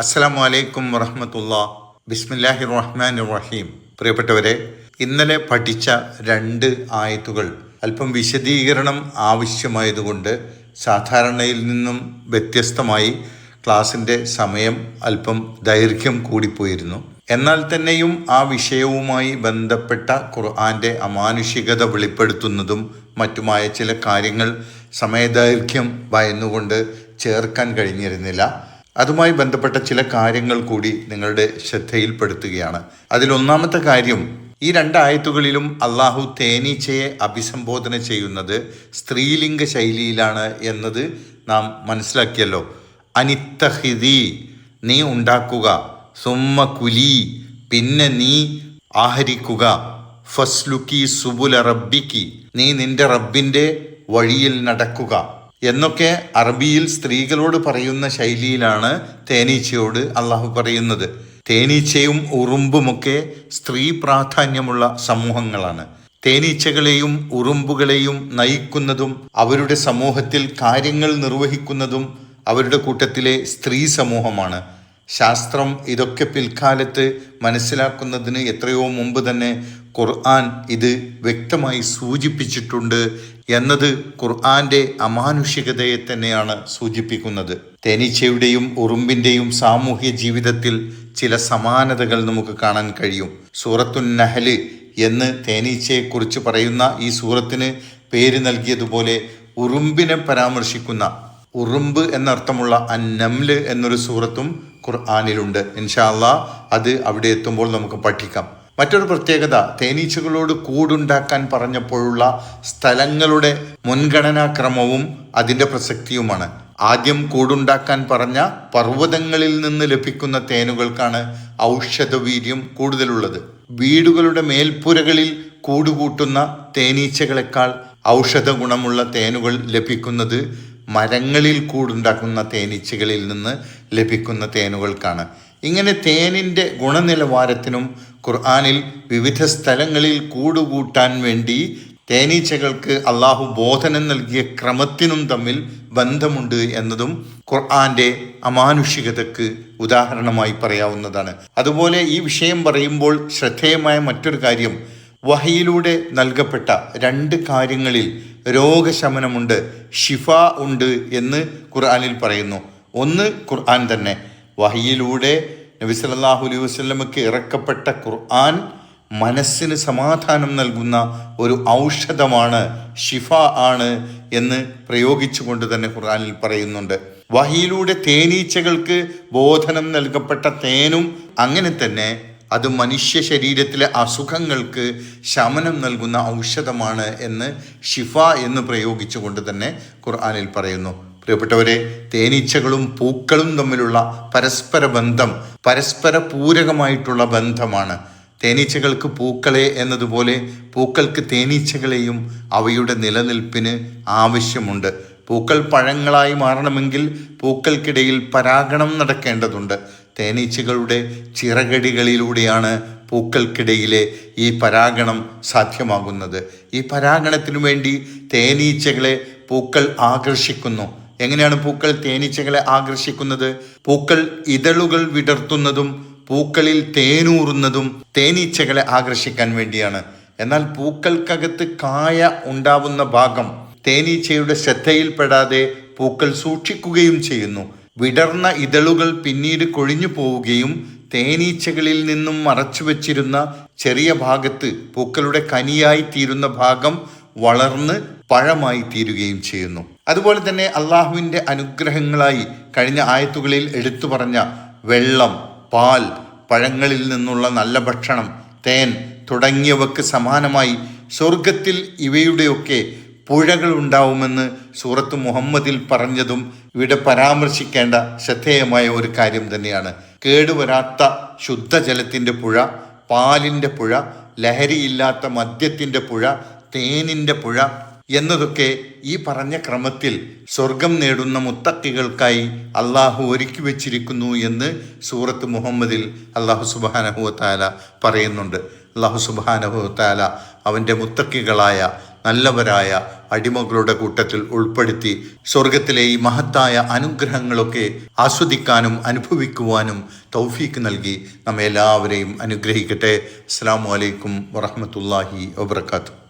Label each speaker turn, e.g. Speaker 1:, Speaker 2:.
Speaker 1: അസ്സലാമു അലൈക്കും വറഹമത്തുള്ള. ബിസ്മില്ലാഹി റഹ്മാൻ റഹീം പ്രിയപ്പെട്ടവരെ ഇന്നലെ പഠിച്ച രണ്ട് ആയത്തുകൾ അല്പം വിശദീകരണം ആവശ്യമായതുകൊണ്ട് സാധാരണയിൽ നിന്നും വ്യത്യസ്തമായി ക്ലാസിന്റെ സമയം അല്പം ദൈർഘ്യം കൂടിപ്പോയിരുന്നു. എന്നാൽ തന്നെയും ആ വിഷയവുമായി ബന്ധപ്പെട്ട ഖുർആന്റെ അമാനുഷികത വെളിപ്പെടുത്തുന്നതും മറ്റുമായ ചില കാര്യങ്ങൾ സമയദൈർഘ്യം ഭയന്നുകൊണ്ട് ചേർക്കാൻ കഴിഞ്ഞിരുന്നില്ല. അതുമായി ബന്ധപ്പെട്ട ചില കാര്യങ്ങൾ കൂടി നിങ്ങളുടെ ശ്രദ്ധയിൽപ്പെടുത്തുകയാണ്. അതിലൊന്നാമത്തെ കാര്യം ഈ രണ്ടായത്തുകളിലും അള്ളാഹു തേനീച്ചയെ അഭിസംബോധന ചെയ്യുന്നത് സ്ത്രീലിംഗ ശൈലിയിലാണ് എന്നത് നാം മനസ്സിലാക്കിയല്ലോ. അനിത്തഹിതി നീ ഉണ്ടാക്കുക. സുമ്മ കുലി പിന്നെ നീ ആഹരിക്കുക. ഫസ്ലുക്കി സുബുല റബ്ബിക്കി നീ നിന്റെ റബ്ബിന്റെ വഴിയിൽ നടക്കുക. എന്നൊക്കെ അറബിയിൽ സ്ത്രീകളോട് പറയുന്ന ശൈലിയിലാണ് തേനീച്ചയോട് അള്ളാഹു പറയുന്നത്. തേനീച്ചയും ഉറുമ്പുമൊക്കെ സ്ത്രീ പ്രാധാന്യമുള്ള സമൂഹങ്ങളാണ്. തേനീച്ചകളെയും ഉറുമ്പുകളെയും നയിക്കുന്നതും അവരുടെ സമൂഹത്തിൽ കാര്യങ്ങൾ നിർവഹിക്കുന്നതും അവരുടെ കൂട്ടത്തിലെ സ്ത്രീ സമൂഹമാണ്. ശാസ്ത്രം ഇതൊക്കെ പിൽക്കാലത്ത് മനസ്സിലാക്കുന്നതിന് എത്രയോ മുമ്പ് തന്നെ ഖുർആൻ ഇത് വ്യക്തമായി സൂചിപ്പിച്ചിട്ടുണ്ട് എന്നത് ഖുർആന്റെ അമാനുഷികതയെ തന്നെയാണ് സൂചിപ്പിക്കുന്നത്. തേനീച്ചയുടെയും ഉറുമ്പിന്റെയും സാമൂഹ്യ ജീവിതത്തിൽ ചില സമാനതകൾ നമുക്ക് കാണാൻ കഴിയും. സൂറത്തുൻ നഹൽ എന്ന് തേനീച്ചയെക്കുറിച്ച് പറയുന്ന ഈ സൂറത്തിന് പേര് നൽകിയതുപോലെ ഉറുമ്പിനെ പരാമർശിക്കുന്ന ഉറുമ്പ് എന്നർത്ഥമുള്ള അന്നംൽ എന്നൊരു സൂറത്തും ഖുർആാനിലുണ്ട്. ഇൻഷാല്ല അത് അവിടെ എത്തുമ്പോൾ നമുക്ക് പഠിക്കാം. മറ്റൊരു പ്രത്യേകത തേനീച്ചകളോട് കൂടുണ്ടാക്കാൻ പറഞ്ഞപ്പോഴുള്ള സ്ഥലങ്ങളുടെ മുൻഗണനാക്രമവും അതിന്റെ പ്രസക്തിയുമാണ്. ആദ്യം കൂടുണ്ടാക്കാൻ പറഞ്ഞ പർവതങ്ങളിൽ നിന്ന് ലഭിക്കുന്ന തേനുകൾക്കാണ് ഔഷധവീര്യം കൂടുതലുള്ളത്. വീടുകളുടെ മേൽപ്പുരകളിൽ കൂടുകൂട്ടുന്ന തേനീച്ചകളെക്കാൾ ഔഷധ ഗുണമുള്ള തേനുകൾ ലഭിക്കുന്നത് മരങ്ങളിൽ കൂടുണ്ടാക്കുന്ന തേനീച്ചകളിൽ നിന്ന് ലഭിക്കുന്ന തേനുകൾക്കാണ്. ഇങ്ങനെ തേനിന്റെ ഗുണനിലവാരത്തിനും ഖുർആാനിൽ വിവിധ സ്ഥലങ്ങളിൽ കൂടുകൂട്ടാൻ വേണ്ടി തേനീച്ചകൾക്ക് അള്ളാഹു ബോധനം നൽകിയ ക്രമത്തിനും തമ്മിൽ ബന്ധമുണ്ട് എന്നതും ഖുർആന്റെ അമാനുഷികതയ്ക്ക് ഉദാഹരണമായി പറയാവുന്നതാണ്. അതുപോലെ ഈ വിഷയം പറയുമ്പോൾ ശ്രദ്ധേയമായ മറ്റൊരു കാര്യം വഹയിലൂടെ നൽകപ്പെട്ട രണ്ട് കാര്യങ്ങളിൽ രോഗശമനമുണ്ട് ഷിഫ ഉണ്ട് എന്ന് ഖുർആനിൽ പറയുന്നു. ഒന്ന് ഖുർആൻ തന്നെ. വഹിയിലൂടെ നബി സല്ലല്ലാഹു അലൈഹി വസല്ലമക്ക് ഇറക്കപ്പെട്ട ഖുർആൻ മനസ്സിന് സമാധാനം നൽകുന്ന ഒരു ഔഷധമാണ് ഷിഫ ആണ് എന്ന് പ്രയോഗിച്ചുകൊണ്ട് തന്നെ ഖുർആനിൽ പറയുന്നുണ്ട്. വഹിയിലൂടെ തേനീച്ചകൾക്ക് ബോധനം നൽകപ്പെട്ട തേനും അങ്ങനെ തന്നെ അത് മനുഷ്യ ശരീരത്തിലെ അസുഖങ്ങൾക്ക് ശമനം നൽകുന്ന ഔഷധമാണ് എന്ന് ഷിഫ എന്ന് പ്രയോഗിച്ചുകൊണ്ട് തന്നെ ഖുർആാനിൽ പറയുന്നു. പ്രിയപ്പെട്ടവരെ തേനീച്ചകളും പൂക്കളും തമ്മിലുള്ള പരസ്പര ബന്ധം പരസ്പര പൂരകമായിട്ടുള്ള ബന്ധമാണ്. തേനീച്ചകൾക്ക് പൂക്കളെ എന്നതുപോലെ പൂക്കൾക്ക് തേനീച്ചകളെയും അവയുടെ നിലനിൽപ്പിന് ആവശ്യമുണ്ട്. പൂക്കൾ പഴങ്ങളായി മാറണമെങ്കിൽ പൂക്കൾക്കിടയിൽ പരാഗണം നടക്കേണ്ടതുണ്ട്. തേനീച്ചകളുടെ ചിറകടികളിലൂടെയാണ് പൂക്കൾക്കിടയിലെ ഈ പരാഗണം സാധ്യമാകുന്നത്. ഈ പരാഗണത്തിനു വേണ്ടി തേനീച്ചകളെ പൂക്കൾ ആകർഷിക്കുന്നു. എങ്ങനെയാണ് പൂക്കൾ തേനീച്ചകളെ ആകർഷിക്കുന്നത്? പൂക്കൾ ഇതളുകൾ വിടർത്തുന്നതും പൂക്കളിൽ തേനൂറുന്നതും തേനീച്ചകളെ ആകർഷിക്കാൻ വേണ്ടിയാണ്. എന്നാൽ പൂക്കൾക്കകത്ത് കായ ഉണ്ടാവുന്ന ഭാഗം തേനീച്ചയുടെ ശ്രദ്ധയിൽപ്പെടാതെ പൂക്കൾ സൂക്ഷിക്കുകയും ചെയ്യുന്നു. വിടർന്ന ഇതളുകൾ പിന്നീട് കൊഴിഞ്ഞു പോവുകയും തേനീച്ചകളിൽ നിന്നും മറച്ചു വച്ചിരുന്ന ചെറിയ ഭാഗത്ത് പൂക്കളുടെ കനിയായി തീരുന്ന ഭാഗം വളർന്ന് പഴമായി തീരുകയും ചെയ്യുന്നു. അതുപോലെ തന്നെ അള്ളാഹുവിന്റെ അനുഗ്രഹങ്ങളായി കഴിഞ്ഞ ആയത്തുകളിൽ എടുത്തു പറഞ്ഞ വെള്ളം പാൽ പഴങ്ങളിൽ നിന്നുള്ള നല്ല ഭക്ഷണം തേൻ തുടങ്ങിയവക്ക് സമാനമായി സ്വർഗത്തിൽ ഇവയുടെയൊക്കെ പുഴകൾ ഉണ്ടാവുമെന്ന് സൂറത്ത് മുഹമ്മദിൽ പറഞ്ഞതും ഇവിടെ പരാമർശിക്കേണ്ട ശ്രദ്ധേയമായ ഒരു കാര്യം തന്നെയാണ്. കേടുവരാത്ത ശുദ്ധജലത്തിന്റെ പുഴ പാലിന്റെ പുഴ ലഹരിയില്ലാത്ത മദ്യത്തിന്റെ പുഴ തേനിന്റെ പുഴ എന്നതൊക്കെ ഈ പറഞ്ഞ ക്രമത്തിൽ സ്വർഗം നേടുന്ന മുത്തക്കികൾക്കായി അള്ളാഹു ഒരുക്കി വെച്ചിരിക്കുന്നു എന്ന് സൂറത്ത് മുഹമ്മദിൽ അള്ളാഹു സുബാനഹുവത്താല പറയുന്നുണ്ട്. അള്ളാഹു സുബാനഹുവത്താല അവന്റെ മുത്തക്കികളായ നല്ലവരായ അടിമകളുടെ കൂട്ടത്തിൽ ഉൾപ്പെടുത്തി സ്വർഗത്തിലെ ഈ മഹത്തായ അനുഗ്രഹങ്ങളൊക്കെ ആസ്വദിക്കാനും അനുഭവിക്കുവാനും തൗഫീക്ക് നൽകി നമ്മെ എല്ലാവരെയും അനുഗ്രഹിക്കട്ടെ. അസ്സാം വലൈക്കും വറഹമത്തല്ലാഹി വബർക്കാത്തു